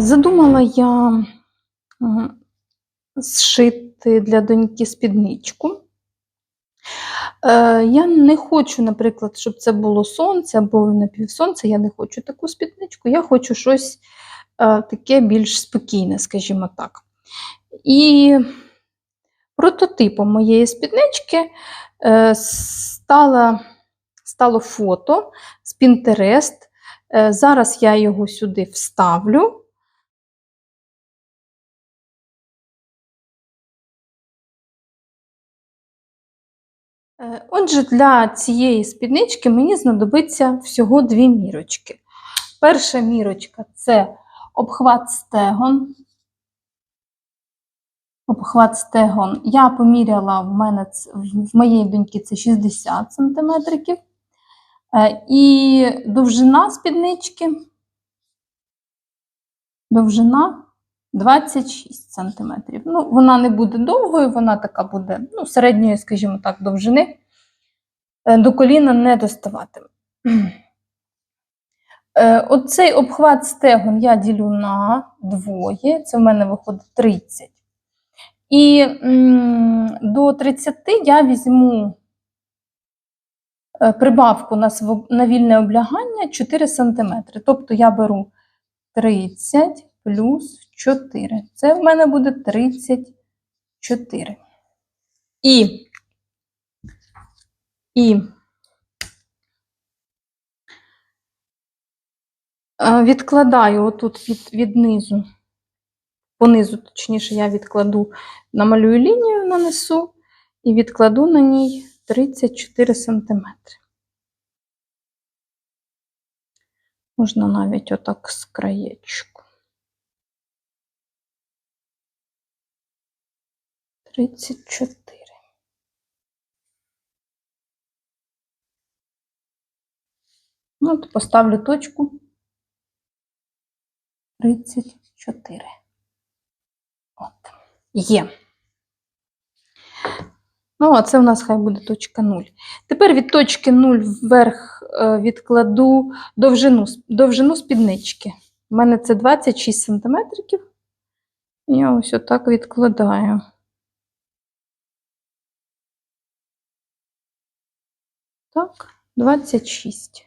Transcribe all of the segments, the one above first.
Задумала я зшити для доньки спідничку. Е, Я не хочу, наприклад, щоб це було сонце або напівсонце. Я не хочу таку спідничку. Я хочу щось е, таке більш спокійне, скажімо так. І прототипом моєї спіднички е, стала, стало фото з Pinterest. Зараз я його сюди вставлю. Отже, для цієї спіднички мені знадобиться всього дві мірочки. Перша мірочка це обхват стегон. Обхват стегон. Я поміряла в мене в моєї доньки це 60 см. І довжина спіднички. Довжина 26 см. Ну, вона не буде довгою, вона така буде ну, середньої, скажімо так, довжини. Е, До коліна не доставатиме. Е, Оцей обхват стегон я ділю на двоє, це в мене виходить 30. І до 30 я візьму е, прибавку на, на вільне облягання 4 см. Тобто я беру 30 плюс 4. Це в мене буде 34. І, і е, відкладаю отут від, від низу, понизу, точніше, я відкладу, намалюю лінію, нанесу і відкладу на ній 34 сантиметри. Можна навіть отак з краєчку. 34. Ну, от поставлю точку 34. От. Є. Ну, а це в нас хай буде точка 0. Тепер від точки 0 вверх е, відкладу довжину, довжину спіднички. У мене це 26 см. Я ось отак відкладаю. Так, 26.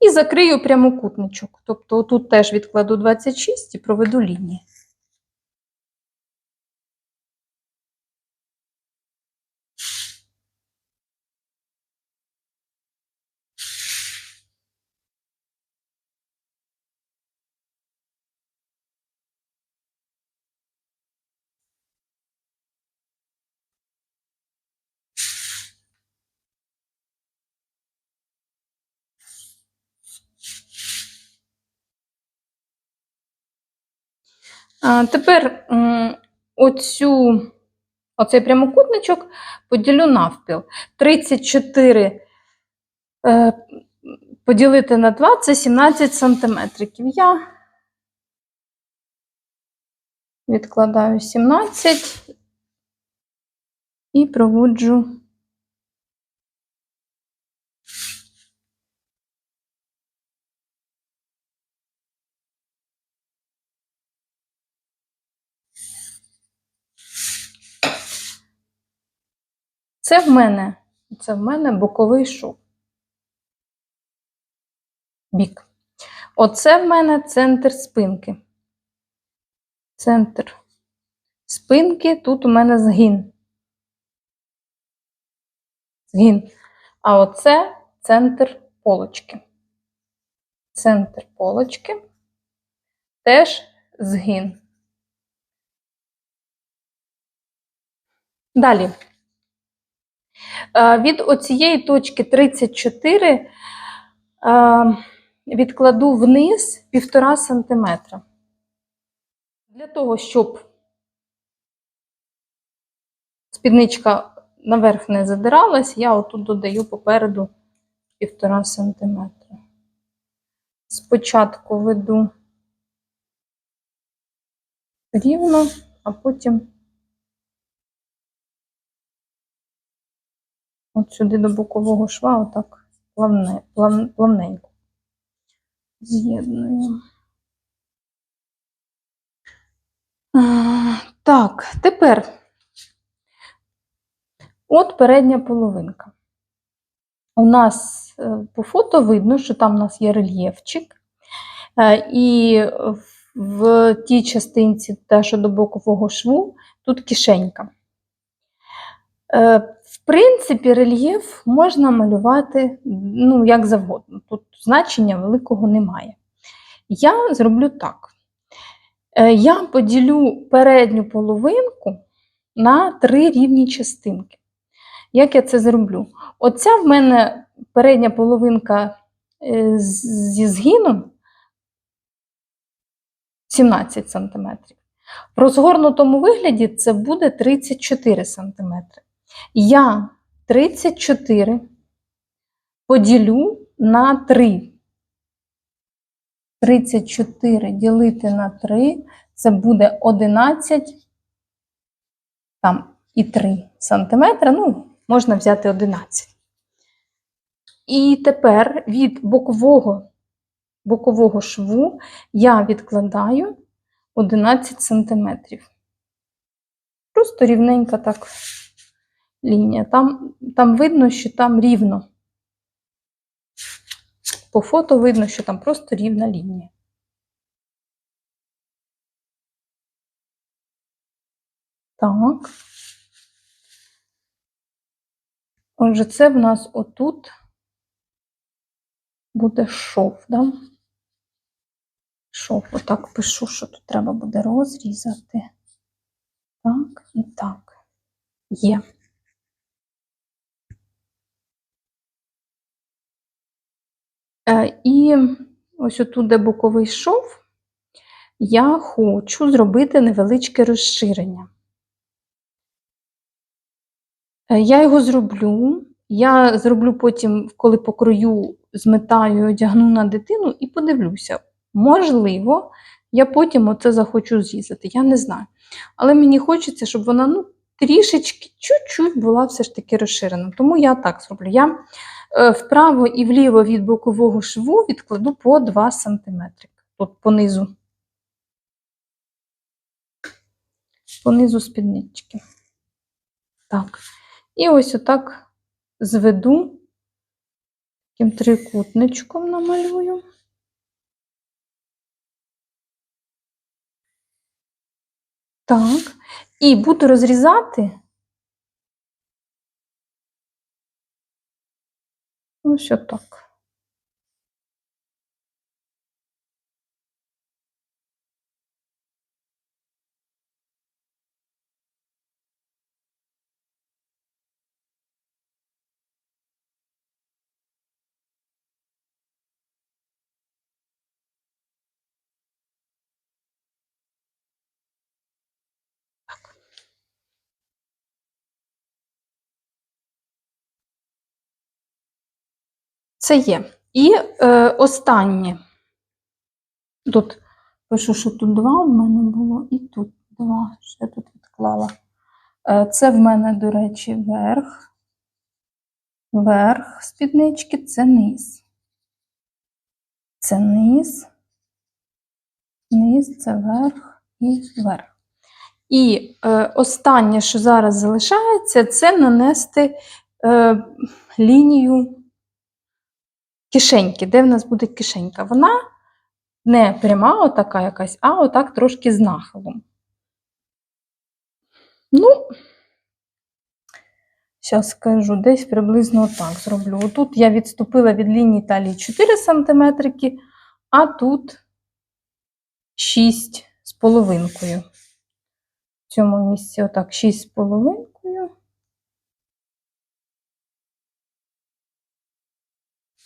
І закрию прямокутничок. Тобто тут теж відкладу 26 і проведу лінії. Тепер оцю, оцей прямокутничок поділю навпіл. 34 е, поділити на 2 це 17 сантиметриків. Я відкладаю 17 і проводжу. Це в мене, це в мене боковий шов. Бік. Оце в мене центр спинки. Центр спинки, тут у мене згин. Згин. А оце центр полочки. Центр полочки теж згин. Далі. Е, Від оцієї точки 34 е, відкладу вниз 1,5 см. Для того, щоб спідничка наверх не задиралась, я отут додаю попереду 1,5 см. Спочатку веду рівно, а потім от сюди до бокового шва, отак плавне, плав, плавненько. З'єднуємо. Так, тепер от передня половинка. У нас е, по фото видно, що там у нас є рельєфчик, Е, і в- тій частинці, те, що до бокового шву, тут кишенька. Е, В принципі, рельєф можна малювати ну, як завгодно. Тут значення великого немає. Я зроблю так. Е, Я поділю передню половинку на три рівні частинки. Як я це зроблю? Оця в мене передня половинка е, зі згином 17 см. В розгорнутому вигляді це буде 34 см. Я 34 поділю на 3. 34 ділити на 3 це буде 11 там і 3 сантиметри. Ну, можна взяти 11. І тепер від бокового, бокового шву я відкладаю 11 сантиметрів. Просто рівненька так лінія. Там, там видно, що там рівно. По фото видно, що там просто рівна лінія. Так. Отже, це в нас отут буде шов, да? Шов, отак пишу, що тут треба буде розрізати. Так і так. Є. І ось отут, де боковий шов, я хочу зробити невеличке розширення. Е, Я його зроблю. Я зроблю потім, коли покрою, зметаю, одягну на дитину і подивлюся. Можливо, я потім оце захочу зрізати, я не знаю. Але мені хочеться, щоб вона ну, трішечки, чуть-чуть була все ж таки розширена. Тому я так зроблю. Я е, вправо і вліво від бокового шву відкладу по 2 см. Тут понизу. Понизу спіднички. Так. І ось отак зведу, таким трикутничком намалюю. Так. І буду розрізати. Ось отак. Це є. І е, останнє. Тут пишу, що тут два в мене було, і тут два. Я тут відклала. Е, це в мене, до речі, верх. Верх спіднички це низ. Це низ. Низ, це верх і верх. І е, останнє, що зараз залишається, це нанести е, лінію кишеньки, де в нас буде кишенька. Вона не пряма, отака якась, а отак трошки з нахилом. Ну, зараз скажу, десь приблизно так зроблю. Тут я відступила від лінії талії 4 см, а тут 6 з половинкою. В цьому місці отак 6 з половинкою.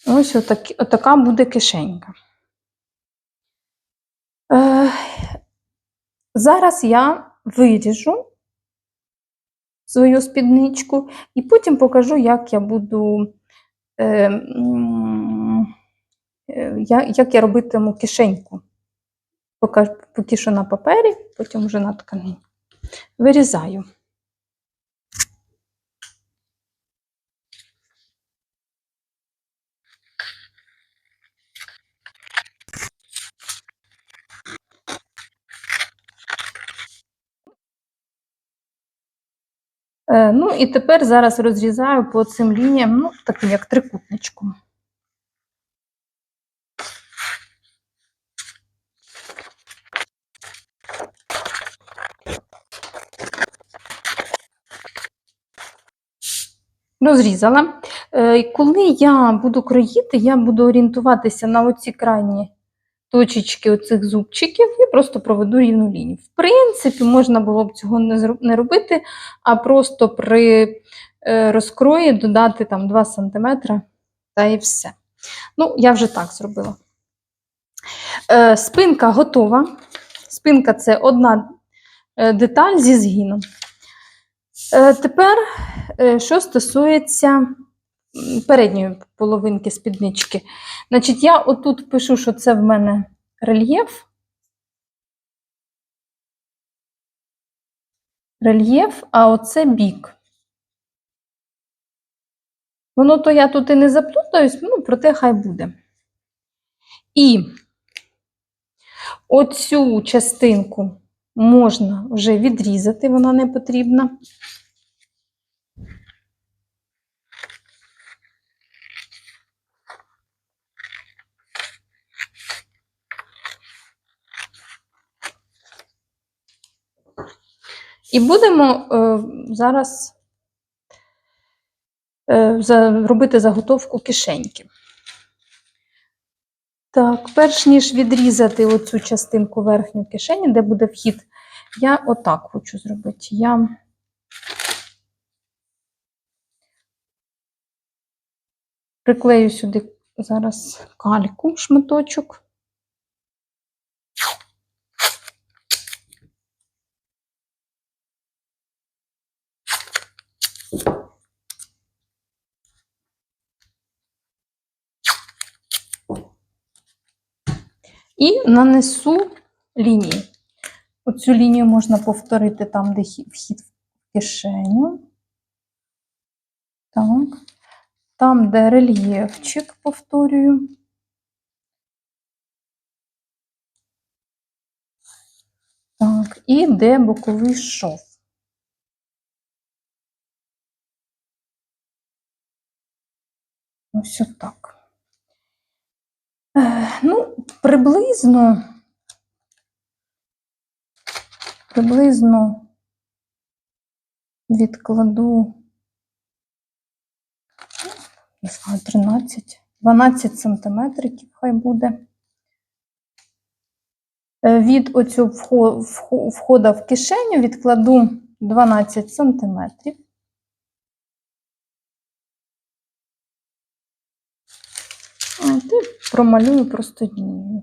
Ось отак, отака буде кишенька. Е, зараз я виріжу свою спідничку і потім покажу, як я буду, е, е, як я робитиму кишеньку. Поки що на папері, потім вже на тканині. Вирізаю. Е, ну і тепер зараз розрізаю по цим лініям, ну, таким як трикутничком. Розрізала. Е, коли я буду кроїти, я буду орієнтуватися на оці крайні точечки оцих зубчиків і просто проведу рівну лінію. В принципі, можна було б цього не робити, а просто при е, розкрої додати там 2 см та і все. Ну, я вже так зробила. Е, Спинка готова. Спинка це одна е, деталь зі згином. Е, Тепер, що стосується передньої половинки спіднички. Значить, я отут пишу, що це в мене рельєф. Рельєф, а оце бік. Воно то я тут і не заплутаюсь, ну, проте хай буде. І оцю частинку можна вже відрізати, вона не потрібна. І будемо е, зараз е, робити заготовку кишеньки. Так, перш ніж відрізати оцю частинку верхню кишені, де буде вхід, я отак хочу зробити. Я приклею сюди зараз кальку, шматочок. І нанесу лінії. Оцю лінію можна повторити там, де вхід в кишеню. Так. Там, де рельєфчик, повторюю. Так, і де боковий шов. Ось отак. Е, Ну, приблизно, приблизно відкладу, не знаю, 13, 12 сантиметрів хай буде. Е, Від оцього вхо- вхо- входа в кишеню відкладу 12 сантиметрів. От, і промалюю просто лінію.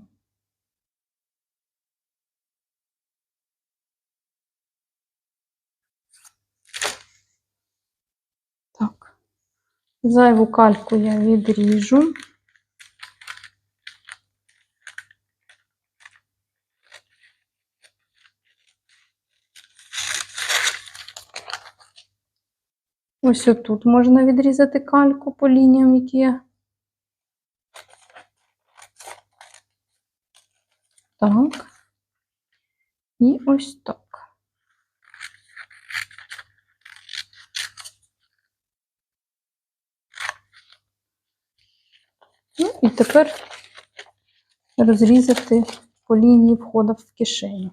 Так. Зайву кальку я відріжу. Ось отут можна відрізати кальку по лініям, які я Так. І ось так. Ну і тепер розрізати по лінії входу в кишеню.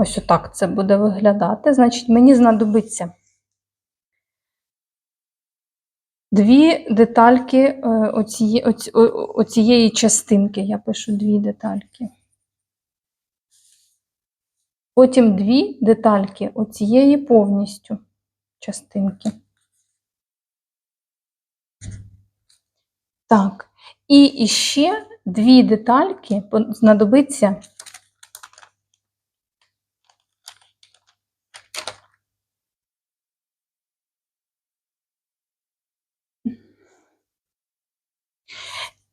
Ось отак це буде виглядати. Значить, мені знадобиться дві детальки е, оціє- оцієї частинки. Я пишу дві детальки. Потім дві детальки оцієї повністю частинки. Так. І іще дві детальки знадобиться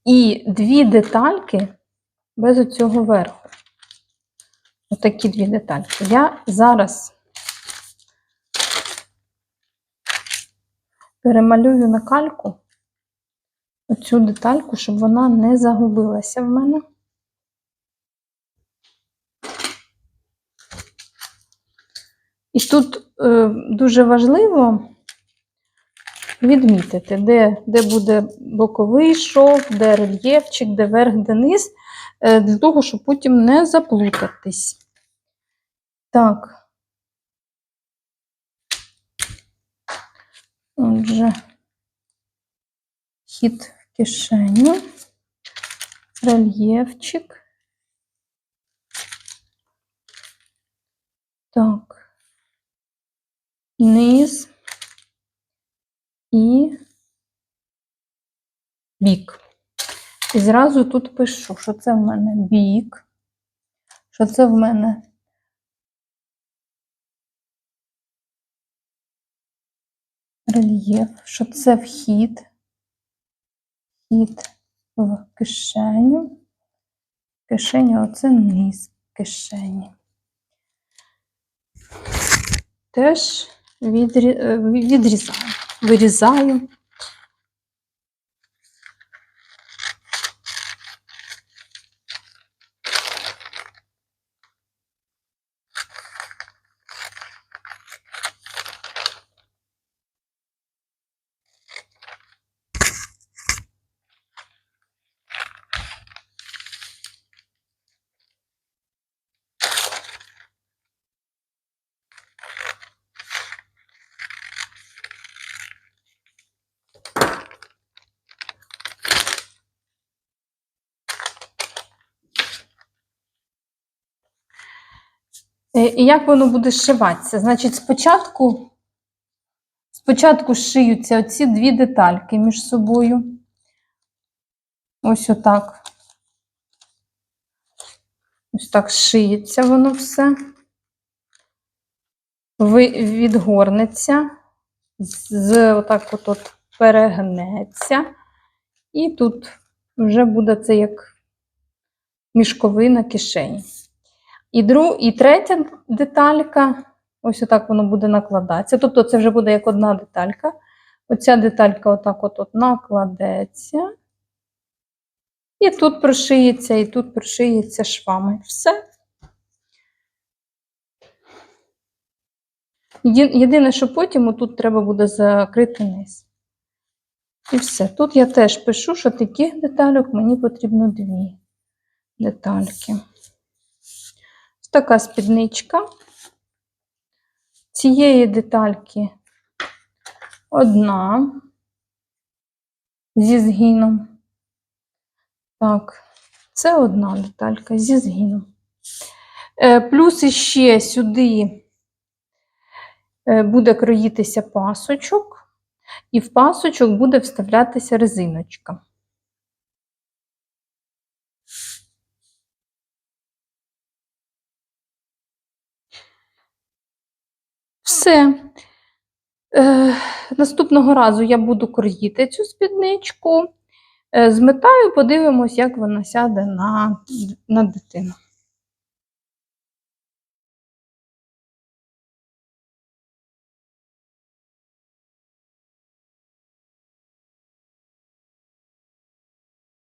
І дві детальки без оцього верху. Отакі дві детальки. Я зараз перемалюю на кальку оцю детальку, щоб вона не загубилася в мене. І тут е, дуже важливо відмітити, де, де буде боковий шов, де рельєфчик, де верх, де низ, е, для того, щоб потім не заплутатись. Так. Отже, хід в кишеню, рельєфчик. Так. Низ і бік. І зразу тут пишу, що це в мене бік, що це в мене рельєф, що це вхід, вхід в кишеню, кишеня, оце низ кишені. Теж відрі... вирізаю. І як воно буде зшиватися? Значить, спочатку, спочатку шиються оці дві детальки між собою. Ось отак. Ось так шиється воно все. Відгорнеться, з отак от, от перегнеться. І тут вже буде це як мішковина кишені. І, друг, і третя деталька, ось отак воно буде накладатися. Тобто це вже буде як одна деталька. Оця деталька отак от, от накладеться. І тут прошиється, і тут прошиється швами. Все. Єдине, що потім тут треба буде закрити низ. І все. Тут я теж пишу, що таких детальок мені потрібно дві детальки. Така спідничка. Цієї детальки одна зі згином. Так, це одна деталька зі згином. Е, Плюс іще сюди е, буде кроїтися пасочок, і в пасочок буде вставлятися резиночка. Все. Е, наступного разу я буду кроїти цю спідничку. Е, зметаю, подивимось, як вона сяде на, на дитину.